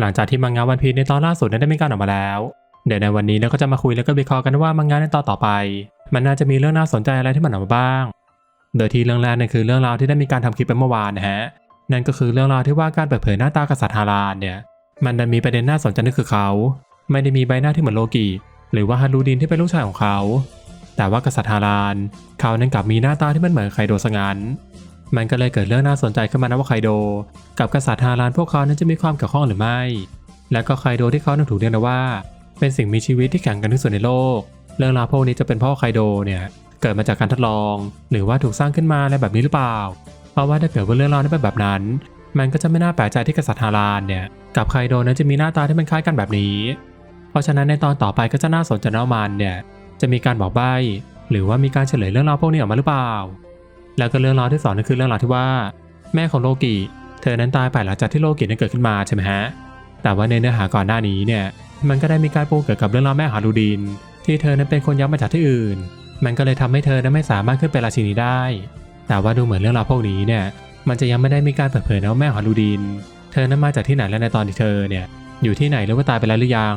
หลังจากที่มังงะวันพีในตอนล่าสุดนั้นได้มีการออกมาแล้ว เดี๋ยวในวันนี้เราก็จะมาคุยแล้วก็วิเคราะห์กันว่ามังงะในตอนต่อไป มันน่าจะมีเรื่องน่าสนใจอะไรที่มันออกมาบ้าง โดยที่เรื่องแรกนั่นคือเรื่องราวที่ได้มีการทำคลิปไปเมื่อวานนะฮะ นั่นก็คือเรื่องราวที่ว่าการเปิดเผยหน้าตากษัตริย์ฮารานเนี่ย มันดันมีประเด็นน่าสนใจนั่นคือเขา ไม่ได้มีใบหน้าที่เหมือนโลกิหรือว่าฮารูดินที่เป็นลูกชายของเขา แต่ว่ากษัตริย์ฮาราน เขานั้นกลับมีหน้าตาที่มันเหมือนไคโดซะงั้น มันก็เลยเกิดเรื่องน่าสนใจขึ้นมานะว่าไคโด กับกษัตริย์ฮารานพวกเขานั้นจะมีความเกี่ยวข้องหรือไม่ และก็ไคโดที่เขานั้นถูกเรียกว่า เป็นสิ่งมีชีวิตที่แข็งกร่งที่สุดในโลก เรื่องราวพวกนี้จะเป็นเพราะไคโดเนี่ยเกิดมาจากการทดลอง หรือว่าถูกสร้างขึ้นมาอะไรแบบนี้หรือเปล่า เพราะว่าถ้าเกิดว่าเรื่องราวนั้นเป็นแบบนั้น มันก็จะไม่น่าแปลกใจที่กษัตริย์ฮารานเนี่ยกับไคโดนั้นจะมีหน้าตาที่มันคล้ายกันแบบนี้ เพราะฉะนั้นในตอนต่อไปก็จะน่าสนใจนะว่ามันเนี่ยจะมีการบอกใบ้หรือว่ามีการเฉลยเรื่องราวพวกนี้ออกมาหรือเปล่า แล้วก็เรื่องราวที่สองนั่นคือเรื่องราวที่ว่า แม่ของโลกิเธอนั้นตายไปหลังจากที่โลกินั้นเกิดขึ้นมาใช่ไหมฮะแต่ว่าในเนื้อหาก่อนหน้านี้เนี่ยมันก็ได้มีการปูเกี่ยวกับเรื่องราวแม่ฮารูดิน ที่เธอนั้นเป็นคนย้ายมาจากที่อื่น มันก็เลยทำให้เธอนั้นไม่สามารถขึ้นเป็นราชินีได้ แต่ว่าดูเหมือนเรื่องราวพวกนี้เนี่ยมันจะยังไม่ได้มีการเปิดเผยนะว่าแม่ฮารูดิน เธอนั้นมาจากที่ไหนและในตอนที่เธอเนี่ยอยู่ที่ไหนหรือว่าตายไปแล้วหรือยัง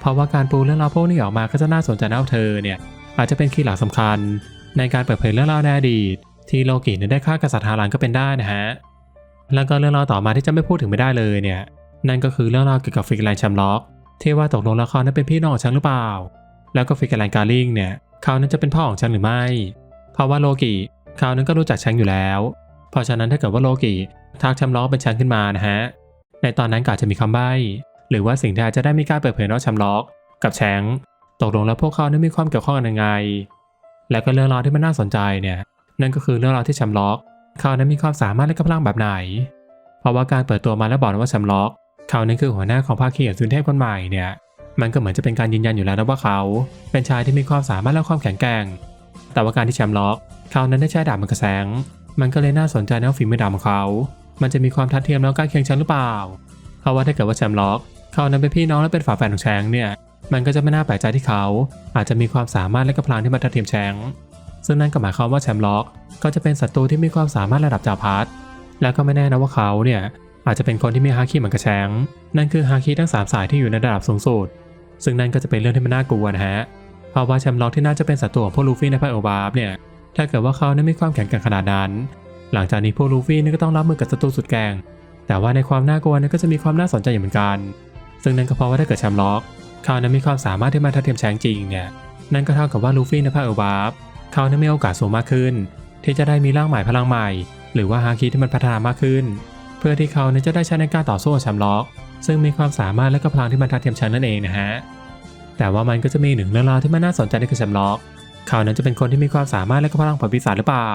เพราะว่าการปูเรื่องราวพวกนี้ออกมาก็จะน่าสนใจนะว่าเธอเนี่ยอาจจะเป็นคีย์หลักสำคัญ ในการเปิดเผยเรื่องราวในอดีต ที่โลกินั้นได้ฆ่ากษัตริย์ฮารานก็เป็นได้นะฮะ แล้วก็เรื่องราวต่อมาที่จะไม่พูดถึงไม่ได้เลยเนี่ย นั่นก็คือเรื่องราวเกี่ยวกับฟิกแลนด์แชมล็อกที่ว่าตกลงแล้วเขานั้นเป็นพี่น้องของฉันหรือเปล่า แล้วก็ฟิกแลนด์การลิงเนี่ยเขานั้นจะเป็นพ่อของฉันหรือไม่ เพราะว่าโลกิเขานั้นก็รู้จักฉันอยู่แล้ว เพราะฉะนั้นถ้าเกิดว่าโลกิทักแชมล็อกเป็นฉันขึ้นมานะฮะ ในตอนนั้นก็อาจจะมีคำใบ้หรือว่าสิ่งที่อาจจะได้มีการเปิดเผยว่าแชมล็อก กับแชงตกลงแล้วพวกเขานั้นมีความเกี่ยวข้องกันยังไง และก็เรื่องราวที่มันน่าสนใจเนี่ย นั่นก็คือเรื่องราวที่แชมล็อกเขานั้นมีความสามารถและกำลังแบบไหน เพราะว่าการเปิดตัวมาแล้วบอกว่าแชมล็อกเขานั้นคือหัวหน้าของภาคีอัศวินเทพคนใหม่เนี่ยมันก็เหมือนจะเป็นการยืนยันอยู่แล้วนะว่าเขา เป็นชายที่มีความสามารถและความแข็งแกร่ง แต่ว่าการที่แชมล็อกเขานั้นได้ใช้ดาบมันกระแสง มันก็เลยน่าสนใจในฝีมือดาบของเขา มันจะมีความทัดเทียมแล้วใกล้เคียงฉันหรือเปล่า เพราะว่าถ้าเกิดว่าแชมล็อกเขานั้นเป็นพี่น้องและเป็นฝาแฝดของแชงเนี่ย มันก็จะไม่น่าแปลกใจที่เขา อาจจะมีความสามารถและกำลังที่มันทัดเทียมแชง ซึ่งนั่นก็หมายความว่าแชมล็อกก็จะเป็นศัตรูที่มีความสามารถระดับจ่าพัทแล้วก็ไม่แน่นะว่าเขาเนี่ยอาจจะเป็นคนที่มีฮาคิเหมือนกับแชงนั่นคือฮาคิทั้งสามสายที่อยู่ในระดับสูงสุด ซึ่งนั่นก็จะเป็นเรื่องที่มันน่ากลัวนะฮะ เพราะว่าแชมล็อกที่น่าจะเป็นศัตรูของพวกลูฟี่ในไพ่โอบาฟเนี่ย ถ้าเกิดว่าเขานั้นมีความแข็งแกร่งขนาดนั้น หลังจากนี้พวกลูฟี่นี่ก็ต้องรับมือกับศัตรูสุดแกง แต่ว่าในความน่ากลัวนั้นก็จะมีความน่าสนใจอยู่เหมือนกัน ซึ่งนั่นก็เพราะว่าถ้าเกิดแชมล็อกเขานั้นมีความสามารถที่มาทัดเทียมแชงจริงเนี่ย นั่นก็เท่ากับว่าลูฟี่ในไพ่โอบาฟ เขานั้นมีโอกาสสูงมากขึ้น ที่จะได้มีร่างใหม่พลังใหม่ หรือว่าฮาคิที่มันพัฒนามากขึ้น เพื่อที่เขาจะได้ใช้ในการต่อสู้กับแชมล็อก ซึ่งมีความสามารถและก็พลังที่มันทัดเทียมแชงนั่นเองนะฮะแต่ว่ามันก็จะมีหนึ่งเรื่องราวที่มันน่าสนใจนั่นคือแชมล็อก เขานั้นจะเป็นคนที่มีความสามารถและก็พลังผลปีศาจหรือเปล่า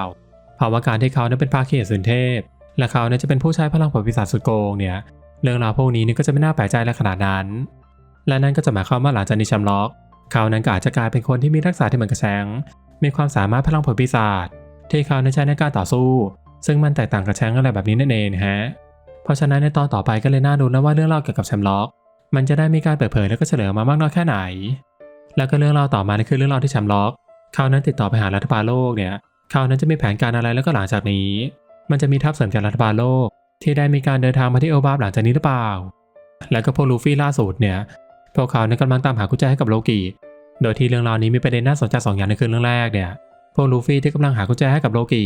เพราะว่าการที่เขานั้นเป็นภาคีสุนเทพ และเขานั้นจะเป็นผู้ใช้พลังผลปีศาจสุดโกงเนี่ยเรื่องราวพวกนี้นี่ก็จะไม่น่าแปลกใจและขนาดนั้น และนั่นก็จะหมายความว่าหลังจากนี้แชมล็อก เขานั้นก็อาจจะกลายเป็นคนที่มีทักษะที่เหมือนกับแชงมีความสามารถพลังผลปีศาจที่เขานั้นใช้ในการต่อสู้ ซึ่งมันแตกต่างกับแชงอะไรแบบนี้นั่นเองนะฮะ เพราะฉะนั้นในตอนต่อไปก็เลยน่าดูนะว่าเรื่องราเกี่ยวกับแชมล็อก มันจะได้มีการเปิดเผยแล้วก็เฉลยออกมามากน้อยแค่ไหน แล้วก็เรื่องราต่อมานี่คือเรื่องราที่แชมล็อก เขานั้นติดต่อไปหารัฐบาลโลกเนี่ยเขานั้นจะมีแผนการอะไรแล้วก็หลังจากนี้ มันจะมีทัพเสริมจากรัฐบาลโลก ที่ได้มีการเดินทางมาที่โอบาบหลังจากนี้หรือเปล่า แล้วก็พวกลูฟี่ล่าสุดเนี่ย พวกเขานั้นกำลังตามหากุญแจให้กับโลกิโดยที่เรื่องราวนี้มีประเด็นน่าสนใจสองอย่างในคืนเรื่องแรกเนี่ย พวกลูฟี่ที่กำลังหากุญแจให้กับโลกิ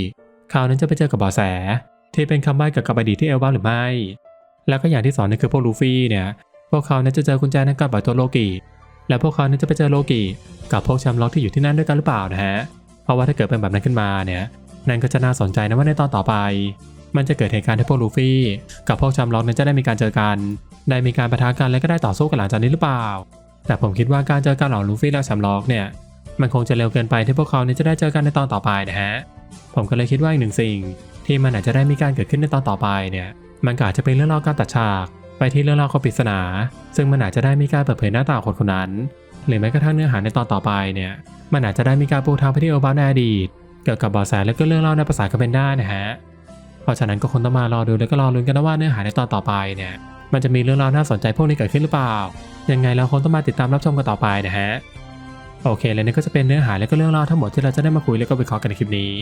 เขานั้นจะไปเจอกับเบาะแส ที่เป็นคำใบ้เกี่ยวกับอดีตที่เอลบาหรือไม่ แล้วก็อย่างที่สองนี่คือพวกลูฟี่เนี่ย พวกเขานั้นจะเจอกุญแจนั้นกับบ่อตัวโลกิและพวกเขานั้นจะไปเจอโลกิกับพวกแชมป์ล็อกที่อยู่ที่นั่นด้วยกันหรือเปล่านะฮะ เพราะว่าถ้าเกิดเป็นแบบนั้นขึ้นมาเนี่ย นั่นก็จะน่าสนใจนะว่าในตอนต่อไป มันจะเกิดเหตุการณ์ที่พวกลูฟี่ กับพวกแชมป์ล็อกนั้นจะได้มีการเจอกัน ได้มีการปะทะกันและก็ได้ต่อสู้กันหลังจากนี้หรือเปล่า แต่ผมคิดว่าการเจอกันของลูฟี่และแชมป์ล็อกเนี่ย มันคงจะเร็วเกินไปที่พวกเขาเนี่ยจะได้เจอกันในตอนต่อไปนะฮะ ผมก็เลยคิดว่าอีกหนึ่งสิ่ง ที่มันอาจจะได้มีการเกิดขึ้นในตอนต่อไปเนี่ย มันก็อาจจะเป็นเรื่องราวการตัดฉาก ไปที่เรื่องราวของปริศนา ซึ่งมันอาจจะได้มีการเปิดเผยหน้าตาคนคนนั้น หรือแม้กระทั่งเนื้อหาในตอนต่อไปเนี่ย มันอาจจะได้มีการปูทางไปที่โอบาในอดีต เกี่ยวกับบาะแสและก็เรื่องเล่าในภาษาก็เป็นได้นะฮะ เพราะฉะนั้นก็คงต้องมารอดูแล้วก็รอลุ้นกันนะว่าเนื้อหาในตอนต่อไปเนี่ยมันจะมีเรื่องราวน่าสนใจพวกนี้เกิดขึ้นหรือเปล่า ยังไงเราคงต้องมาติดตามรับชมกันต่อไปนะฮะ โอเค และนี่ก็จะเป็นเนื้อหาและก็เรื่องราวทั้งหมดที่เราจะได้มาคุยและก็วิเคราะห์กันในคลิปนี้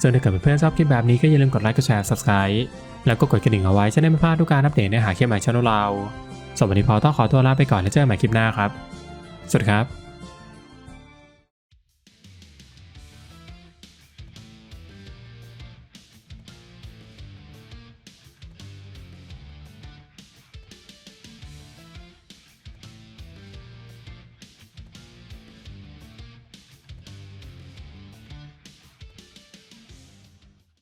ส่วนถ้าเกิดเพื่อนๆชอบคลิปแบบนี้ก็อย่าลืมกดไลค์ กดแชร์ subscribe แล้วก็กดกระดิ่งเอาไว้จะได้ไม่พลาดทุกการอัปเดตเนื้อหาคลิปใหม่ช่องเราสำหรับวันนี้พอต้องขอตัวลาไปก่อนแล้วเจอกันใหม่คลิปหน้าครับ สวัสดีครับ